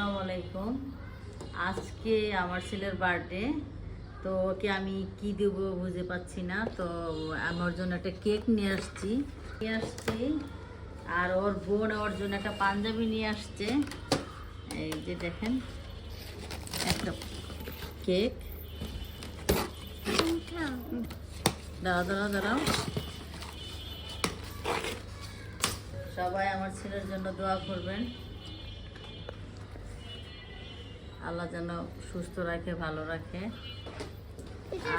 আসসালামু আলাইকুম। আজকে আমার ছেলের বার্থডে তো ওকে আমি কি দেব বুঝে পাচ্ছি না, তো আমার জন্য একটা কেক নিয়ে আসছি। নিয়ে আসছি, আর ওর বোন ওর জন্য একটা পাঞ্জাবি নিয়ে আসছে। এই যে দেখেন, একটা কেক দাঁড়াও দাঁড়াও দাঁড়াও। সবাই আমার ছেলের জন্য দোয়া করবেন। আল্লাহ যেন সুস্থ রাখে ভালো রাখে।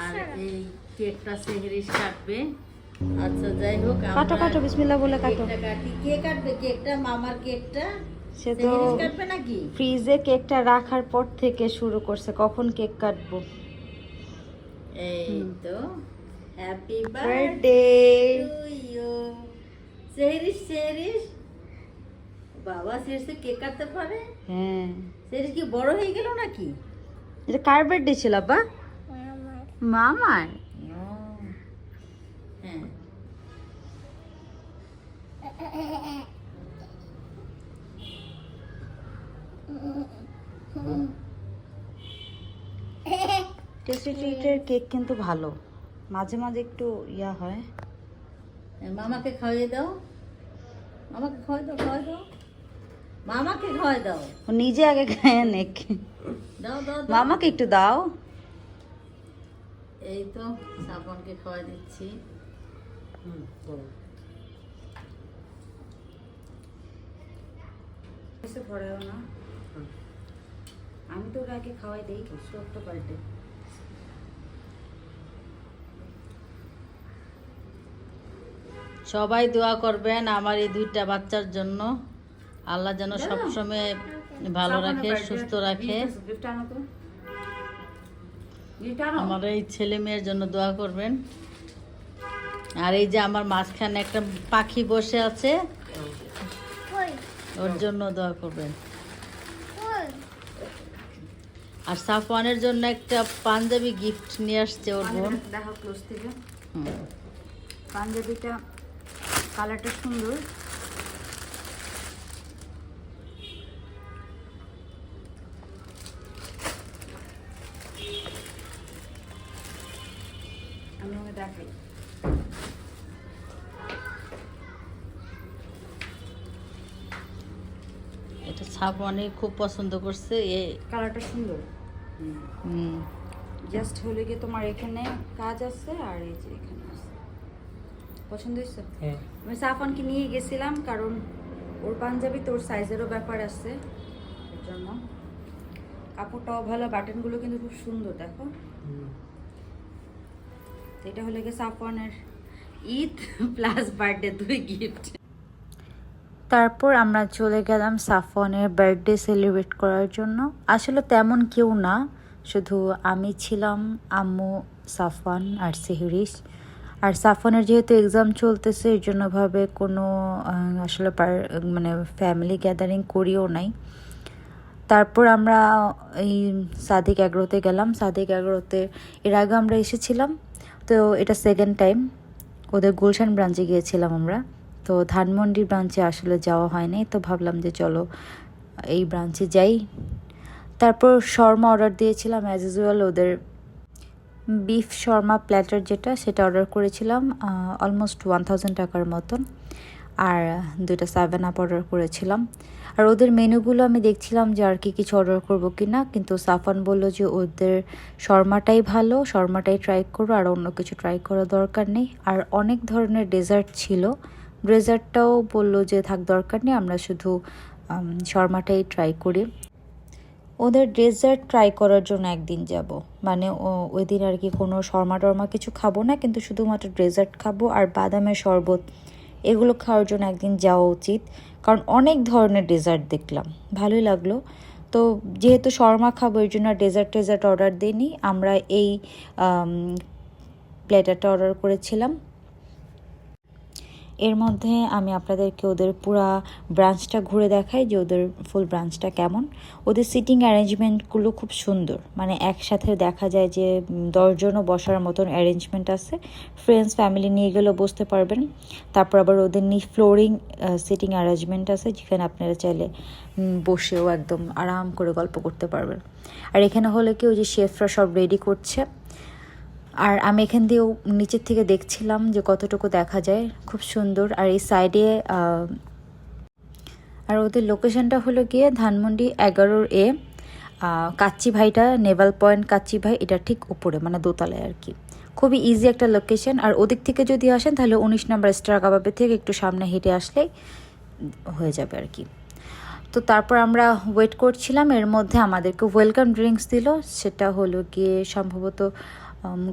আর এই কেকটা সেহরিস কাটবে। আচ্ছা যাই হোক কাটো কাটো বিসমিল্লাহ বলে কাটো। কাটি। কে কাটবে কেকটা? মামার কেকটা? সে তো ফ্রিজে কেকটা রাখার পর থেকে শুরু করছে। কখন কেক কাটবো? এই তো happy birthday to you Sehris Sehris বাবা সেহরিস কেক কাটতে পারে হ্যাঁ। সেহরিস কি বড় হয়ে গেল নাকি? এটা কার বার্থডে ছিল বা মামার। হ্যাঁ। টেস্টি ট্রিটের কেক কিন্তু ভালো। মাঝে মাঝে একটু ইয়া হয়। মামাকে খাওয়াই দাও। মামাকে খাওয়াই দাও খাওয়াই দাও। মামাকে খাওয়াই দাও। ও নিজে আগে খায় নেক। দাও দাও। মামাকে একটু দাও। এই তো সাবনকে খাওয়াই দিচ্ছি। পড়েও না। আমি তো ওরা আগে খাওয়াই দিই স্টোভটা পাল্টে। সবাই দোয়া করবেন আমার এই দুইটা বাচ্চার জন্য। আল্লাহ যেন সবসময় ভালো রাখে সুস্থ রাখে। আমার এই ছেলে মেয়ের জন্য দোয়া করবেন। আর এই যে আমার মাঝখানে একটা পাখি বসে আছে ওর জন্য দোয়া করবেন। আর সাফওয়ানের জন্য একটা পাঞ্জাবি গিফট নিয়ে আসছে ওর বোন। দেখো ক্লোজ থেকে। পাঞ্জাবিটা কালারটা সুন্দর। সাফওয়ানে খুব পছন্দ করছে এ কালারটা সুন্দর। হুম, জাস্ট হলে গিয়ে তোমার এখানে কাজ আছে আর এই যে এখানে আছে। পছন্দ হয়েছে? আমি সাফানকে নিয়ে গেছিলাম কারণ ওর পাঞ্জাবি তোর সাইজেরও ব্যাপার আছে এর জন্য। কাপড়টাও ভালো বাটনগুলো কিন্তু খুব সুন্দর দেখো। এটা হলে গিয়ে সাফওয়ানের ঈদ প্লাস বার্থডে দুই গিফট তারপর আমরা চলে গেলাম সাফওয়ানের বার্থডে সেলিব্রেট করার জন্য। আসলে তেমন কেউ না, শুধু আমি ছিলাম, আম্মু, সাফওয়ান আর সেহরিস আর সাফওয়ানের যেহেতু এক্সাম চলতেছে, এর জন্য ভাবে কোনো আসলে মানে ফ্যামিলি গ্যাদারিং করিও নাই। তারপর আমরা এই সাদিক এগ্রোতে গেলাম। সাদিক এগ্রোতে, এর আগে আমরা এসেছিলাম। তো এটা সেকেন্ড টাইম ওদের গুলশান ব্রাঞ্চে গিয়েছিলাম আমরা। তো ধানমন্ডি ব্রাঞ্চে আসলে যাওয়া হয়নি, তো ভাবলাম যে চলো এই ব্রাঞ্চে যাই। তারপর শর্মা অর্ডার দিয়েছিলাম অ্যাজ ইউজুয়াল ওদের বিফ শর্মা প্ল্যাটার যেটা, সেটা অর্ডার করেছিলাম অলমোস্ট ওয়ান থাউজেন্ড টাকার মতন। আর দুইটা সেভেন আপ অর্ডার করেছিলাম। আর ওদের মেনুগুলো আমি দেখছিলাম যে আর কি কিছু অর্ডার করব কি না কিন্তু সাফান বলল যে ওদের শর্মাটাই ভালো, শর্মাটাই ট্রাই করো, আর অন্য কিছু ট্রাই করার দরকার নেই। আর অনেক ধরনের ডেজার্ট ছিল ডেজার্টটাও বলল যে, থাক, দরকার নেই, আমরা শুধু শর্মাটাই ট্রাই করি। ওদের ডেজার্ট ট্রাই করার জন্য একদিন যাব। মানে ওই দিন আর কি কোনো শর্মা টর্মা কিছু খাব না, কিন্তু শুধুমাত্র ডেজার্ট খাব আর বাদামের শরবত। এগুলো খাওয়ার জন্য একদিন যাওয়া উচিত, কারণ অনেক ধরনের ডেজার্ট দেখলাম। ভালোই লাগল। তো, যেহেতু শর্মা খাব, এর জন্য ডেজার্ট টেজার্ট অর্ডার দিইনি। আমরা এই প্লেটারটা অর্ডার করেছিলাম। এর মধ্যে আমি আপনাদেরকে ওদের পুরা ব্রাঞ্চটা ঘুরে দেখাই যে ওদের ফুল ব্রাঞ্চটা কেমন। ওদের সিটিং অ্যারেঞ্জমেন্টগুলো খুব সুন্দর। মানে একসাথে দেখা যায় যে দশজনও বসার মতন অ্যারেঞ্জমেন্ট আছে। ফ্রেন্ডস ফ্যামিলি নিয়ে গেলেও বসতে পারবেন। তারপর আবার ওদের নি ফ্লোরিং সিটিং অ্যারেঞ্জমেন্ট আছে, যেখানে আপনারা চাইলে বসেও একদম আরাম করে গল্প করতে পারবেন। আর এখানে হলে কি ওই যে শেফরা সব রেডি করছে। আর আমি এখান দিয়েও নিচের থেকে দেখছিলাম যে কতটুকু দেখা যায়। খুব সুন্দর। আর এই সাইডে আর ওদের লোকেশনটা হলো গিয়ে ধানমন্ডি এগারোর এ কাচ্চি ভাইটা নেভাল পয়েন্ট কাচ্চি ভাই এটা ঠিক উপরে মানে দোতলায় আর কি। খুবই ইজি একটা লোকেশন আর ওদিক থেকে যদি আসেন, তাহলে উনিশ নম্বর স্টার কাবাবের থেকে একটু সামনে হেঁটে আসলেই হয়ে যাবে আর কি। তো তারপর আমরা ওয়েট করছিলাম। এর মধ্যে আমাদেরকে ওয়েলকাম ড্রিঙ্কস দিল। সেটা হলো গিয়ে সম্ভবত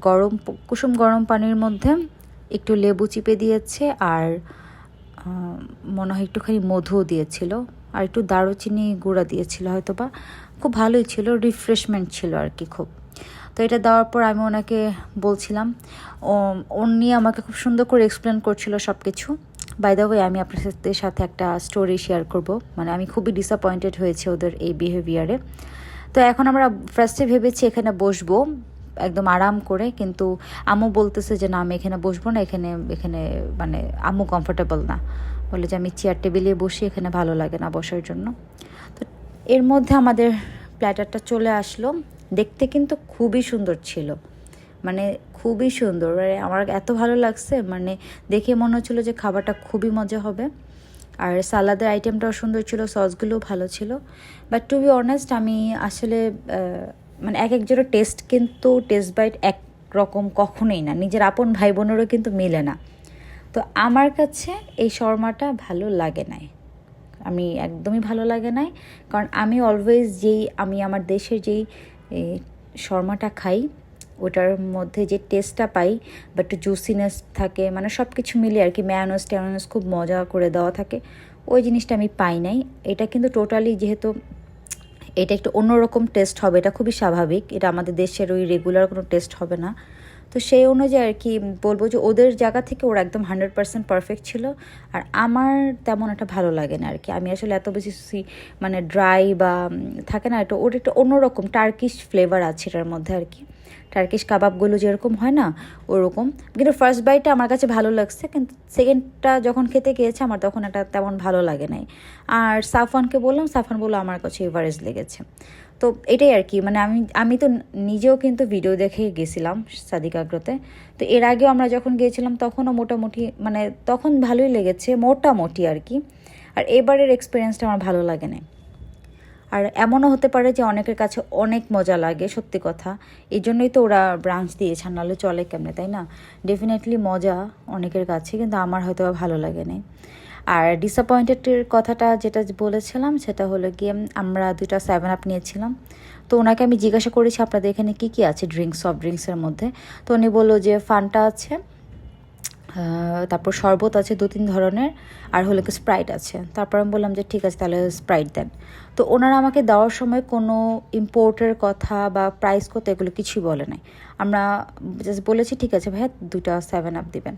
গরম কুসুম গরম পানির মধ্যে একটু লেবু চিপে দিয়েছে আর মনে হয় একটুখানি মধুও দিয়েছিল আর একটু দারুচিনি গুঁড়া দিয়েছিল হয়তো বা খুব ভালোই ছিল রিফ্রেশমেন্ট ছিল আর কি খুব। তো এটা দেওয়ার পর আমি ওনাকে বলছিলাম, ও- ওর নিয়ে আমাকে খুব সুন্দর করে এক্সপ্লেন করছিল সব কিছু বাই ওয়ে আমি আপনাদের সাথে একটা স্টোরি শেয়ার করব। মানে আমি খুবই ডিসঅ্যাপয়েন্টেড হয়েছে ওদের এই বিহেভিয়ারে তো এখন আমরা ফার্স্টে ভেবেছি এখানে বসবো। একদম আরাম করে, কিন্তু আম্মু বলতেছে যে, না, আমি এখানে বসবো না, এখানে এখানে মানে আম্মু কমফোর্টেবল না। বলে যে, আমি চেয়ার টেবিলে বসি, এখানে ভালো লাগে না বসার জন্য। তো এর মধ্যে আমাদের প্ল্যাটারটা চলে আসলো। দেখতে কিন্তু খুবই সুন্দর ছিল। মানে খুবই সুন্দর। আর আমার এত ভালো লাগছে মানে দেখে মনে হচ্ছিল যে, খাবারটা খুবই মজা হবে। আর সালাদের আইটেমটাও সুন্দর ছিল সসগুলোও ভালো ছিল। বাট টু বি অনেস্ট আমি আসলে মানে এক একজনের টেস্ট কিন্তু টেস্ট বাইট এক রকম কখনোই না। নিজের আপন ভাই বোনেরও কিন্তু মিলে না। তো আমার কাছে এই শর্মাটা ভালো লাগে নাই। আমি একদমই ভালো লাগে নাই। কারণ আমি অলওয়েজ যেই, আমি আমার দেশের যেই শর্মাটা খাই, ওটার মধ্যে যে টেস্টটা পাই বা একটু জুসিনেস থাকে মানে সব কিছু মিলিয়ে আর কি ম্যানোস ট্যানোস খুব মজা করে দেওয়া থাকে, ওই জিনিসটা আমি পাই নাই। এটা কিন্তু টোটালি যেহেতু এটা একটু অন্যরকম টেস্ট হবে, এটা খুবই স্বাভাবিক। এটা আমাদের দেশের ওই রেগুলার কোনো টেস্ট হবে না। তো সেই অনুযায়ী আর কি বলব যে ওদের জায়গা থেকে ওরা একদম হান্ড্রেড পার্সেন্ট পারফেক্ট ছিল। আর আমার তেমন একটা ভালো লাগে না আর কি। আমি আসলে এত বেশি মানে ড্রাই বা থাকে না, এটা ওর একটু অন্যরকম টার্কিশ ফ্লেভার আছে এটার মধ্যে আর কি। টার্কিশ কাবাবগুলো যেরকম হয় না, ওরকম। কিন্তু ফার্স্ট বাইটটা আমার কাছে ভালো লাগছে, কিন্তু সেকেন্ডটা যখন খেতে গিয়েছে, আমার তখন এটা তেমন ভালো লাগে নাই। আর সাফানকে বললাম সাফান বলল, আমার কাছে এভারেজ লেগেছে। তো এটাই আর কি মানে আমি আমি তো নিজেও কিন্তু ভিডিও দেখে গেছিলাম সাদিক আগ্রতে। তো এর আগেও আমরা যখন গিয়েছিলাম, তখনও মোটামুটি মানে তখন ভালোই লেগেছে, মোটামুটি আর কি। আর এবারের এক্সপিরিয়েন্সটা আমার ভালো লাগে না আর এমনও হতে পারে যে অনেকের কাছে অনেক মজা লাগে, সত্যি কথা। এই জন্যই তো ওরা ব্রাঞ্চ দিয়েছে নাহলে চলে কেমনে, তাই না? ডেফিনেটলি মজা অনেকের কাছে, কিন্তু আমার হয়তো ভালো লাগে না আর ডিসঅ্যাপয়েন্টেডের কথাটা যেটা বলেছিলাম, সেটা হলো গিয়ে আমরা দুটা সেভেন আপ নিয়েছিলাম। তো ওনাকে আমি জিজ্ঞাসা করেছি, আপনাদের এখানে কী কী আছে ড্রিঙ্কস সফট ড্রিঙ্কসের মধ্যে? তো উনি বলল যে ফান্টা আছে তারপর শরবত আছে দু তিন ধরনের, আর হলো কি স্প্রাইট আছে। তারপর আমি বললাম যে ঠিক আছে, তাহলে স্প্রাইট দেন। তো ওনারা আমাকে দেওয়ার সময় কোনো ইম্পোর্টের কথা বা প্রাইস কত এগুলো কিছুই বলে নাই। আমরা জাস্ট বলেছি, ঠিক আছে ভাইয়া, দুটা সেভেন আপ দিবেন।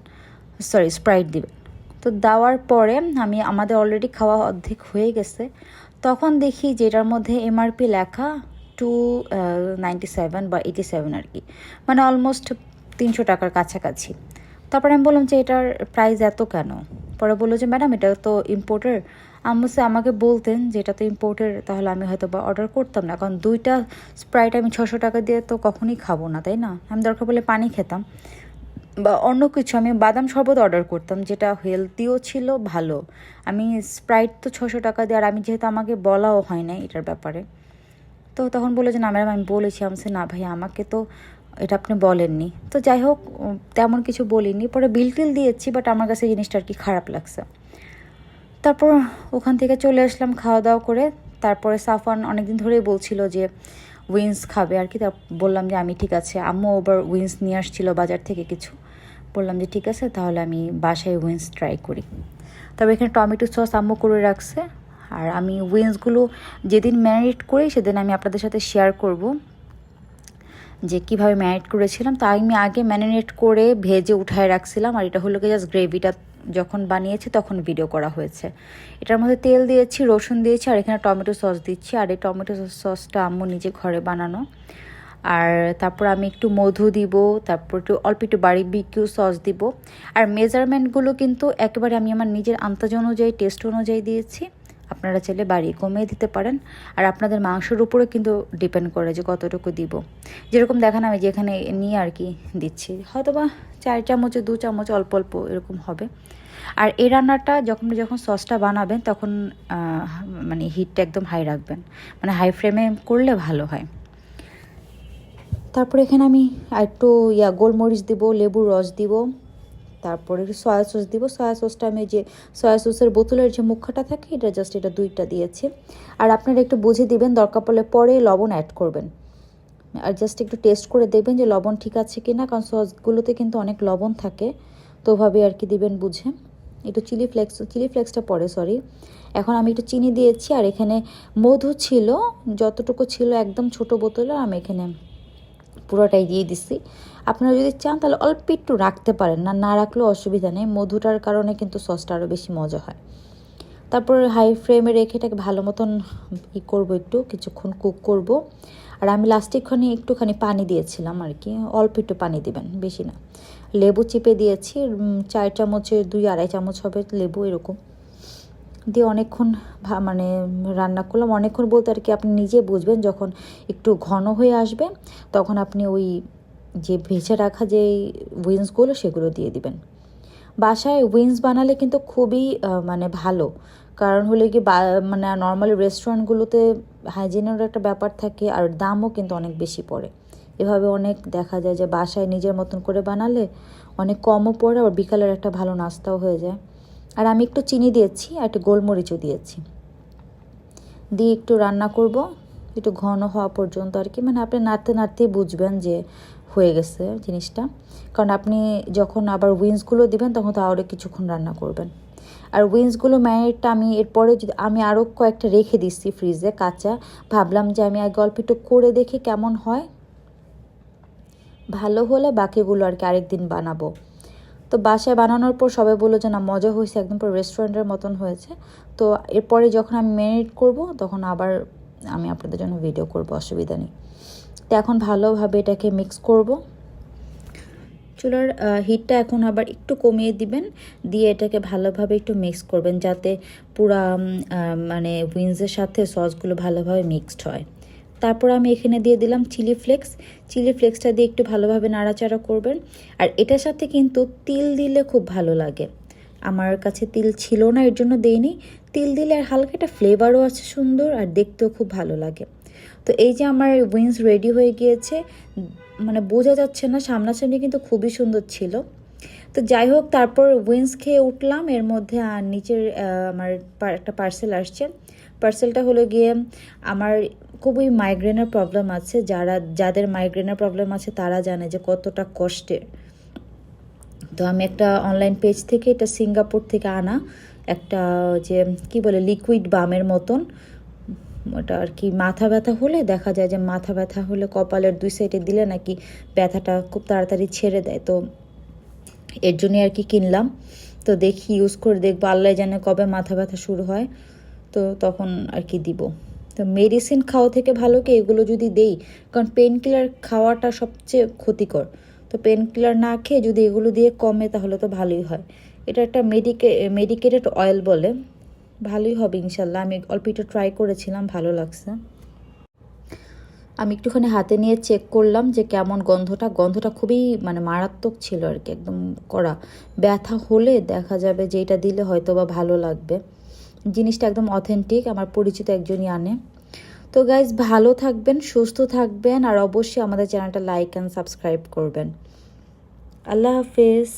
সরি স্প্রাইট দিবেন। তো দেওয়ার পরে আমি, আমাদের অলরেডি খাওয়া অর্ধেক হয়ে গেছে। তখন দেখি যে এটার মধ্যে এমআরপি লেখা টু নাইনটি সেভেন বা এইটি সেভেন আর কি। মানে অলমোস্ট তিনশো টাকার কাছাকাছি। তারপরে আমি বললাম যে, এটার প্রাইস এত কেন? পরে বলল যে, ম্যাডাম, এটা তো ইম্পোর্টের আম্মুসে আমাকে বলতেন যে, এটা তো ইম্পোর্টের তাহলে আমি হয়তো বা অর্ডার করতাম না। কারণ দুইটা স্প্রাইট আমি ছশো টাকা দিয়ে তো কখনই খাব না, তাই না? আমি দরকার বলে পানি খেতাম। বা অন্য কিছু, আমি বাদাম শরবত অর্ডার করতাম, যেটা হেলদিও ছিল, ভালো। আমি স্প্রাইট তো ছশো টাকা দিয়ে, আর আমি যেহেতু আমাকে বলাও হয় না এটার ব্যাপারে। তো তখন বলে যে, না, ম্যাডাম, আমি বলেছি। আমি না ভাই আমাকে তো এটা আপনি বলেননি। তো যাই হোক তেমন কিছু বলিনি। পরে বিল টিল দিয়েছি বাট আমার কাছে জিনিসটা আর কি খারাপ লাগছে। তারপর ওখান থেকে চলে আসলাম খাওয়া দাওয়া করে। তারপরে সাফান অনেকদিন ধরেই বলছিল যে উইন্স খাবে আর কি। তা বললাম যে, আমি ঠিক আছে। আম্মু ওবার উইন্স নিয়ে আসছিল বাজার থেকে কিছু। বললাম যে, ঠিক আছে, তাহলে আমি বাসায় উইন্স ট্রাই করি। তবে এখানে টমেটো সস আম্মু করে রাখছে। আর আমি উইন্সগুলো যেদিন ম্যারিনেট করি, সেদিন আমি আপনাদের সাথে শেয়ার করব। যে কীভাবে ম্যারিনেট করেছিলাম তা আমি আগে ম্যারিনেট করে ভেজে উঠায় রাখছিলাম। আর এটা হলো কি জাস্ট গ্রেভিটা যখন বানিয়েছি তখন ভিডিও করা হয়েছে। এটার মধ্যে তেল দিয়েছি, রসুন দিয়েছি, আর এখানে টমেটো সস দিচ্ছি। আর এই টমেটো সসটা আম্মু নিজে ঘরে বানানো। আর তারপর আমি একটু মধু দিব, তারপর একটু অল্প একটু বাড়ি বিকিউ সস দিব। আর মেজারমেন্টগুলো কিন্তু একেবারে আমি আমার নিজের আন্তাজ অনুযায়ী টেস্ট অনুযায়ী দিয়েছি। আপনারা চাইলে বাড়ি কমিয়ে দিতে পারেন। আর আপনাদের মাংসের উপরে কিন্তু ডিপেন্ড করে যে কতটুকু দিব। যেরকম দেখেন আমি যেখানে নিয়ে আর কি দিচ্ছি। হয়তো বা চার চামচে, দু চামচ অল্প অল্প এরকম হবে। আর এই রান্নাটা যখন যখন সসটা বানাবেন তখন মানে হিটটা একদম হাই রাখবেন। মানে হাই ফ্লেমে করলে ভালো হয়। তারপরে এখানে আমি একটু ইয়া গোলমরিচ দিব, লেবুর রস দিব। তারপরে সয়া সস দিব। সয়া সসটা আমি যে সয়া সসের বোতলের যে মুখাটা থাকে, এটা জাস্ট এটা দুইটা দিয়েছি। আর আপনারা একটু বুঝে দিবেন, দরকার পড়লে পরে লবণ অ্যাড করবেন। আর জাস্ট একটু টেস্ট করে দেখবেন যে লবণ ঠিক আছে কি না কারণ সসগুলোতে কিন্তু অনেক লবণ থাকে। তো ওভাবে আর কি দিবেন বুঝে। একটু চিলি ফ্লেক্স চিলি ফ্লেক্সটা পরে সরি এখন আমি একটু চিনি দিয়েছি, আর এখানে মধু ছিল, যতটুকু ছিল একদম ছোট বোতলে, আমি এখানে পুরোটাই দিয়ে দিচ্ছি আপনারা যদি চান, তাহলে অল্প একটু রাখতে পারেন। না না রাখলেও অসুবিধা নেই। মধুটার কারণে কিন্তু সসটা আরও বেশি মজা হয়। তারপর হাই ফ্লেমে রেখে এটাকে ভালো মতন ই করব একটু, কিছুক্ষণ কুক করব। আর আমি লাস্টিকখানি একটুখানি পানি দিয়েছিলাম আর কি। অল্প একটু পানি দিবেন, বেশি না। লেবু চিপে দিয়েছি। চার চামচের দুই আড়াই চামচ হবে লেবু এরকম। দিয়ে অনেকক্ষণ মানে রান্না করলাম। অনেকক্ষণ বলতে আর কি আপনি নিজে বুঝবেন, যখন একটু ঘন হয়ে আসবে, তখন আপনি ওই যে ভেজে রাখা যে উইন্সগুলো সেগুলো দিয়ে দিবেন। বাসায় উইংস বানালে কিন্তু খুবই মানে ভালো। কারণ হলে কি মানে নর্মালি রেস্টুরেন্টগুলোতে হাইজিনের একটা ব্যাপার থাকে আর দামও কিন্তু অনেক বেশি পড়ে। এভাবে অনেক দেখা যায় যে বাসায় নিজের মতন করে বানালে অনেক কমও পড়ে আর বিকালের একটা ভালো নাস্তাও হয়ে যায়। আর আমি একটু চিনি দিয়েছি আর একটু গোলমরিচও দিয়েছি। দিয়ে একটু রান্না করব। একটু ঘন হওয়া পর্যন্ত আর কি। মানে আপনি নাড়তে নাড়তেই বুঝবেন যে হয়ে গেছে জিনিসটা। কারণ আপনি যখন আবার উইন্সগুলো দিবেন, তখন তো আরও কিছুক্ষণ রান্না করবেন। আর উইন্সগুলো ম্যারিনেটটা আমি এরপরে যদি, আমি আরও কয়েকটা রেখে দিচ্ছি ফ্রিজে কাঁচা। ভাবলাম যে আমি আগে অল্প একটু করে দেখি কেমন হয়। ভালো হলে বাকিগুলো আর কি আরেকদিন বানাবো। তো বাসায় বানানোর পর সবাই বলল যে, না, মজা হয়েছে, একদম পুরো রেস্টুরেন্টের মতন হয়েছে। তো এরপরে যখন আমি ম্যারিনেট করব, তখন আবার আমি আপনাদের জন্য ভিডিও করব, অসুবিধা নেই। তো এখন ভালোভাবে এটাকে মিক্স করব। চুলার হিটটা এখন আবার একটু কমিয়ে দিবেন, দিয়ে এটাকে ভালোভাবে একটু মিক্স করবেন যাতে পুরা মানে উইন্সের সাথে সসগুলো ভালোভাবে মিক্সড হয়। তারপর আমি এখানে দিয়ে দিলাম চিলি ফ্লেক্স। চিলি ফ্লেক্সটা দিয়ে একটু ভালোভাবে নাড়াচাড়া করবেন। আর এটার সাথে কিন্তু তিল দিলে খুব ভালো লাগে। আমার কাছে তিল ছিল না, এর জন্য দেইনি। তিল দিলে আর হালকা একটা ফ্লেভারও আছে সুন্দর, আর দেখতেও খুব ভালো লাগে। তো এই যে আমার উইংস রেডি হয়ে গিয়েছে মানে বোঝা যাচ্ছে না, সামনাসামনি কিন্তু খুবই সুন্দর ছিল। তো যাই হোক, তারপর উইন্স খেয়ে উঠলাম, এর মধ্যে আর নিচের আমার একটা পার্সেল আসছে। পার্সেলটা হলো গিয়ে আমার খুবই মাইগ্রেনের প্রবলেম আছে। যারা, যাদের মাইগ্রেনের প্রবলেম আছে, তারা জানে যে কতটা কষ্টের। তো আমি একটা অনলাইন পেজ থেকে, এটা সিঙ্গাপুর থেকে আনা, একটা যে, কি বলে লিকুইড বামের মতন। ওটা আর কি মাথা ব্যথা হলে দেখা যায় যে মাথা ব্যথা হলে কপালের দুই সাইডে দিলে নাকি ব্যথাটা খুব তাড়াতাড়ি ছেড়ে দেয়। তো এর জন্যই আর কি কিনলাম। তো দেখি ইউজ করে দেখব। আল্লাহ জানে কবে মাথা ব্যথা শুরু হয়। তো তখন আর কি দিব। তো মেডিসিন খাওয়া থেকে ভালো কি এগুলো যদি দেই, কারণ পেন কিলার খাওয়াটা সবচেয়ে ক্ষতিকর। তো পেন কিলার না খেয়ে যদি এগুলো দিয়ে কমে তাহলে তো ভালোই হয়। এটা একটা মেডিকে মেডিকেটেড অয়েল বলে। ভালোই হবে ইনশাল্লাহ। আমি অল্প একটু ট্রাই করেছিলাম, ভালো লাগছে। আমি একটুখানি হাতে নিয়ে চেক করলাম যে কেমন গন্ধটা। গন্ধটা খুবই মানে মারাত্মক ছিল আর কি, একদম করা ব্যথা হলে দেখা যাবে যে এটা দিলে হয়তো বা ভালো লাগবে। জিনিসটা একদম অথেন্টিক আমার পরিচিত একজনই আনে। তো গাইজ ভালো থাকবেন, সুস্থ থাকবেন, আর অবশ্যই আমাদের চ্যানেলটা লাইক অ্যান্ড সাবস্ক্রাইব করবেন। আল্লাহ হাফেজ।